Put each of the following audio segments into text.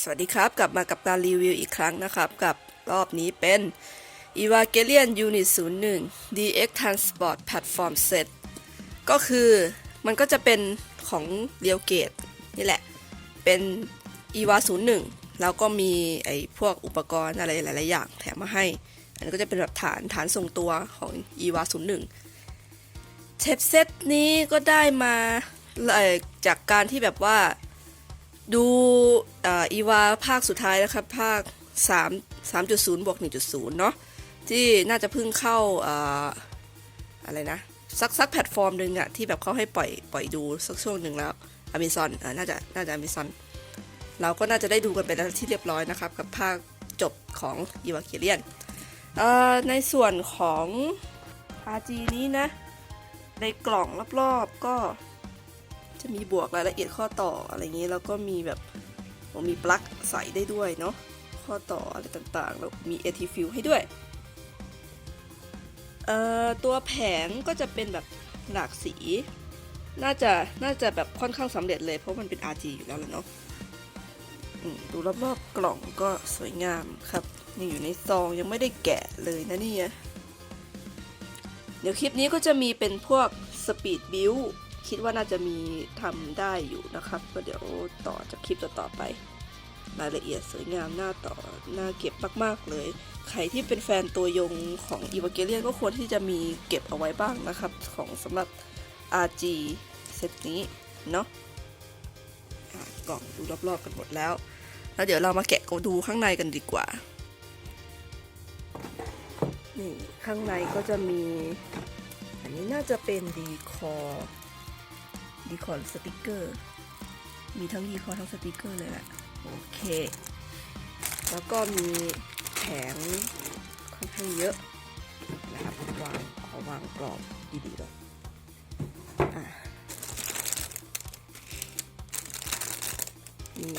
สวัสดีครับ กลับมากับการรีวิวอีกครั้งนะครับ กับรอบนี้เป็น e v a g e l i o n Unit 01 DX Transport Platform Set ก็คือมันก็จะเป็นของเรียวเกตนี่แหละ เป็น EVA 01 แล้วก็มีไอ้พวกอุปกรณ์อะไรหลาย ๆ อย่างแถมมาให้ อันนี้ก็จะเป็นแบบฐานฐานทรงตัวของ EVA 01เทปเซตนี้ก็ได้มาเอ่อจากการที่แบบว่า ดูอีวาภาคสุดท้ายนะครับภาค 3 3.0บวก1.0 เนาะที่น่าจะเพิ่งเข้าอะไรนะสักสักแพลตฟอร์มหนึ่งอะที่แบบเขาให้ปล่อยปล่อยดูสักช่วงหนึ่งแล้ว Amazon อ่าน่าจะน่าจะ Amazon เราก็น่าจะได้ดูกันไปแล้วที่เรียบร้อยนะครับ กับภาคจบของ e v a n g e l i o n เอ่อในส่วนของ RG นี้นะ ในกล่องรอบๆก็ จะมีบวกรายละเอียดข้อต่ออะไรอย่างนี้แล้วก็มีแบบมีปลั๊กใส่ได้ด้วยเนาะข้อต่ออะไรต่างๆ แล้วมี AT f u ให้ด้วยเอ่อตัวแผงก็จะเป็นแบบหลากสี น่าจะน่าจะแบบค่อนข้างสำเร็จเลยเพราะมันเป็น RG อยู่แล้วแหละเนาะดูรอบๆกล่องก็สวยงามครับนี่อยู่ในซองยังไม่ได้แกะเลยนะเนี่ยเดี๋ยวคลิปนี้ก็จะมีเป็นพวกสปีดบิว คิดว่าน่าจะมีทำได้อยู่นะครับ ก็เดี๋ยวต่อจากคลิปต่อไป รายละเอียดสวยงามหน้าต่อหน้าเก็บมาก ๆ เลย ใครที่เป็นแฟนตัวยงของ e v a n g e l i o n ก็ควรที่จะมีเก็บเอาไว้บ้างนะครับ ของสำหรับ RG เซตนี้ เนาะกล่องดูรอบ ๆ กันหมดแล้ว แล้วเดี๋ยวเรามาแกะก็ดูข้างในกันดีกว่า นี่ ข้างในก็จะมี อันนี้น่าจะเป็นดีคอ ดีคอร์สติกเกอร์ มีทั้งดีคอร์ทั้งสติกเกอร์เลยแหละโอเค แล้วก็มีแผงค่อนข้างเยอะนะครับวางขอวางกรอบดีๆก่อนมี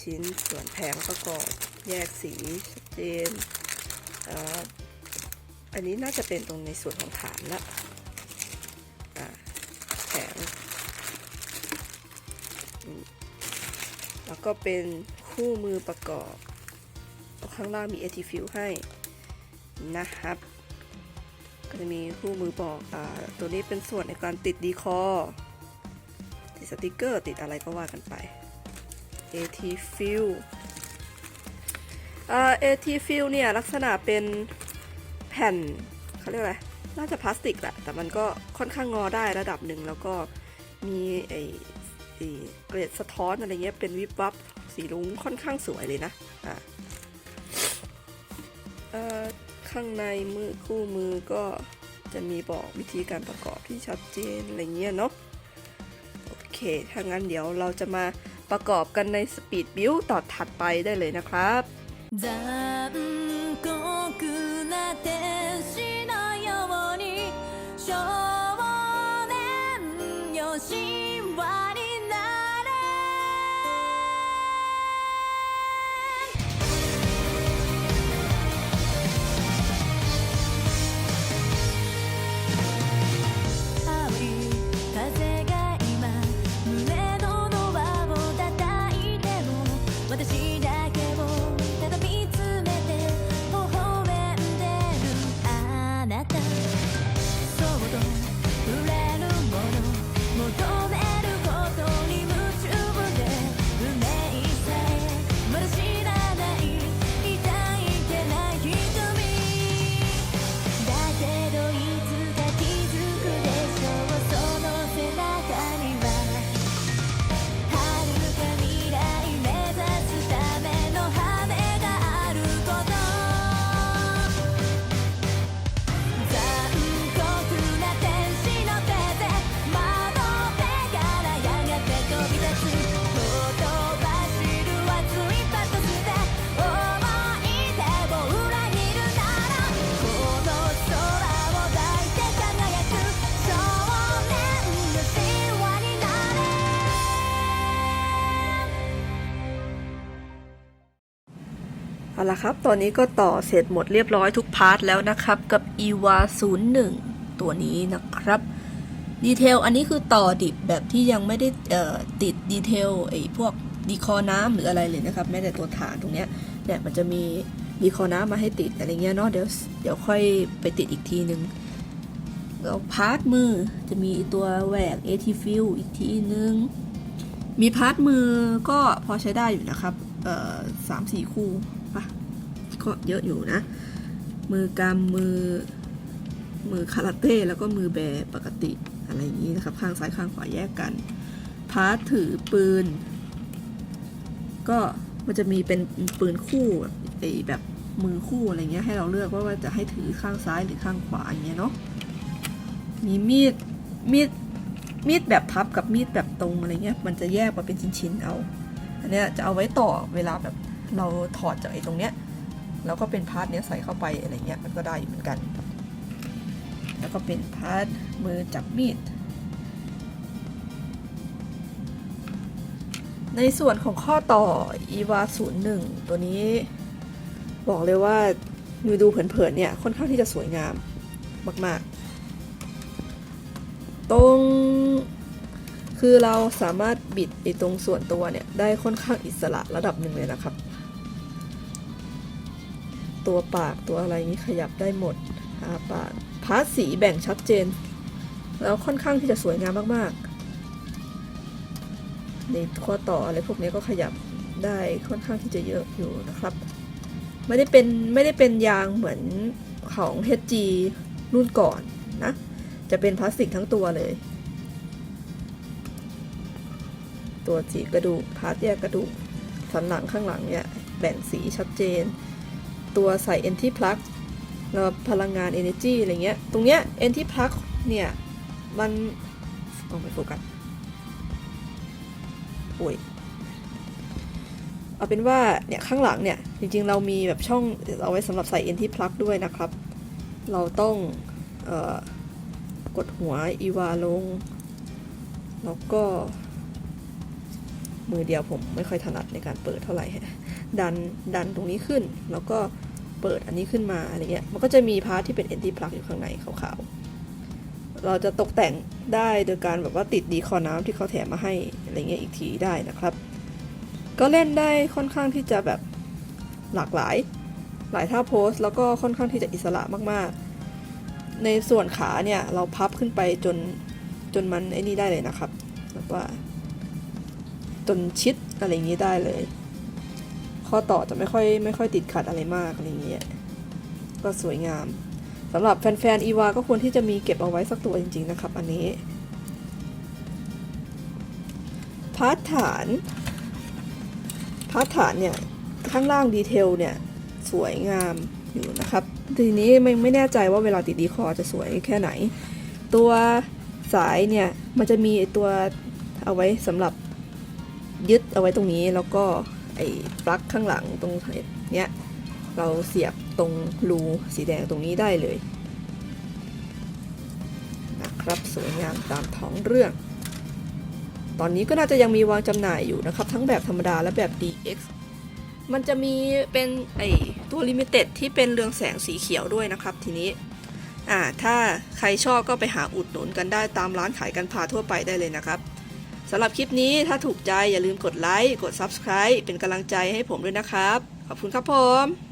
ชิ้นส่วนแผงประกอบแยกสีชัดเจนออันนี้น่าจะเป็นตรงในส่วนของฐานละ แล้วก็เป็นคู่มือประกอบ ข้างล่างมี AT f u ให้นะครับ ก็จะมีคู่มือบอกอ่าตัวนี้เป็นส่วนในการติดดีคอติดสติกเกอร์ติดอะไรก็ว่ากันไป AT f u อ่า AT f u เนี่ย ลักษณะเป็นแผ่นเขาเรียกอะไร น่าจะพลาสติกแหละ แต่มันก็ค่อนข้างงอได้ระดับหนึ่งแล้วก็มีไอ เกรดสะท้อนอะไรเงี้ยเป็นวิบวับสีรุ้งค่อนข้างสวยเลยนะอะข้างในมือคู่มือก็จะมีบอกวิธีการประกอบที่ชัดเจนอะไรเงี้ยเนาะโอเค ถ้างั้นเดี๋ยวเราจะมาประกอบกันในสปีดบิวต่อถัดไปได้เลยนะครับ เอาละครับ ตอนนี้ก็ต่อเสร็จหมดเรียบร้อยทุกพาร์ทแล้วนะครับ กับ EVA 01 ตัวนี้นะครับ ดีเทลอันนี้คือต่อดิบแบบที่ยังไม่ได้ติดดีเทลไอ้พวกดีคอน้ำหรืออะไรเลยนะครับ แม้แต่ตัวฐานตรงเนี้ยเนี่ยมันจะมีดีคอน้ำมาให้ติดอะไรเงี้ยเนาะเดี๋ยวเดี๋ยวค่อยไปติดอีกทีนึงแล้วพาร์ทมือจะมีตัวแหวก AT Fill อีกทีนึง มีพาร์ทมือก็พอใช้ได้อยู่นะครับเอ่อสามสี่คู่ ปะก็เยอะอยู่นะ มือกำมือ มือคาราเต้แล้วก็มือแบปกติอะไรอย่างนี้นะครับ ข้างซ้ายข้างขวาแยกกันพาร์ทถือปืน ก็มันจะมีเป็นปืนคู่แบบไอแบบมือคู่อะไรเงี้ยให้เราเลือกว่าว่าจะให้ถือข้างซ้ายหรือข้างขวาอย่างเงี้ยเนาะมีมีดมีดมีดแบบพับกับมีดแบบตรงอะไรเงี้ยมันจะแยกมาเป็นชิ้นๆเอา อันเนี้ยจะเอาไว้ต่อเวลาแบบ เราถอดจากไอ้ตรงเนี้ยแล้วก็เป็นพาร์ทเนี้ยใส่เข้าไปอะไรเงี้ยมันก็ได้อยู่เหมือนกัน แล้วก็เป็นพาร์ทมือจับมีด ในส่วนของข้อต่อ EVA 01 ตัวนี้บอกเลยว่าดูดูเผินๆเนี่ยค่อนข้างที่จะสวยงามมาก ๆ ตรงคือเราสามารถบิดไอตรงส่วนตัวเนี่ย ได้ค่อนข้างอิสระระดับหนึ่งเลยนะครับ ตัวปากตัวอะไรนี้ขยับได้หมดอาปากพาร์ทสีแบ่งชัดเจน แล้วค่อนข้างที่จะสวยงามมากๆในข้อต่ออะไรพวกนี้ก็ขยับได้ค่อนข้างที่จะเยอะอยู่นะครับ ไม่ได้เป็นไม่ได้เป็นยางเหมือนของ HG รุ่นก่อนนะ จะเป็นพลาสติกทั้งตัวเลย ตัวสีกระดูกพาร์ทแยกกระดูกสันหลังข้างหลังเนี่ยแบ่งสีชัดเจน ตัวใส่ NT plug แล้วพลังงาน energy อะไรเงี้ย ตรงเนี้ย NT plug เนี่ย มันเอาไปโฟกัสโอ้ยเอาเป็นว่าเนี่ยข้างหลังเนี่ย จริงๆ เรามีแบบช่องเอาไว้สำหรับใส่ NT plug ด้วยนะครับ เราต้องออกดหัวอีวาลง แล้วก็มือเดียวผมไม่ค่อยถนัดในการเปิดเท่าไหร่ ดันดันตรงนี้ขึ้น แล้วก็เปิดอันนี้ขึ้นมาอะไรเงี้ยมันก็จะมีพาร์ทที่เป็น NT plug อยู่ข้างในขาวๆ เราจะตกแต่งได้โดยการแบบว่าติดดีคอน้ำที่เขาแถมมาให้อะไรเงี้ยอีกทีได้นะครับ ก็เล่นได้ค่อนข้างที่จะแบบหลากหลาย หลายท่าโพสแล้วก็ค่อนข้างที่จะอิสระมากๆ ในส่วนขาเนี่ยเราพับขึ้นไปจนจนมันไอ้นี่ได้เลยนะครับแบบว่าจนชิดอะไรอย่างนี้ได้เลย ข้อต่อจะไม่ค่อยไม่ค่อยติดขัดอะไรมากอะไรเงี้ยก็สวยงามสำหรับแฟนๆอีวาก็ควรที่จะมีเก็บเอาไว้สักตัวจริง ๆ นะครับ อันนี้พาร์ทฐานพาร์ทฐานเนี่ย ข้างล่างดีเทลเนี่ย สวยงามอยู่นะครับ ทีนี้ไม่ไม่แน่ใจว่าเวลาติดดีคอจะสวยแค่ไหน ตัวสายเนี่ย มันจะมีตัวเอาไว้สำหรับยึดเอาไว้ตรงนี้แล้วก็ ไอ้ปลั๊กข้างหลังตรงเนี้ยเราเสียบตรงรูสีแดงตรงนี้ได้เลยนะครับสวยงามตามท้องเรื่อง ตอนนี้ก็น่าจะยังมีวางจำหน่ายอยู่นะครับ ทั้งแบบธรรมดาและแบบ DX มันจะมีเป็นไอตัวลิมิเต็ดที่เป็นเรืองแสงสีเขียวด้วยนะครับทีนี้อ่าถ้าใครชอบก็ไปหาอุดหนุนกันได้ตามร้านขายกันพาทั่วไปได้เลยนะครับ สำหรับคลิปนี้ถ้าถูกใจอย่าลืมกดไลค์ กด Subscribe เป็นกำลังใจให้ผมด้วยนะครับ ขอบคุณครับผม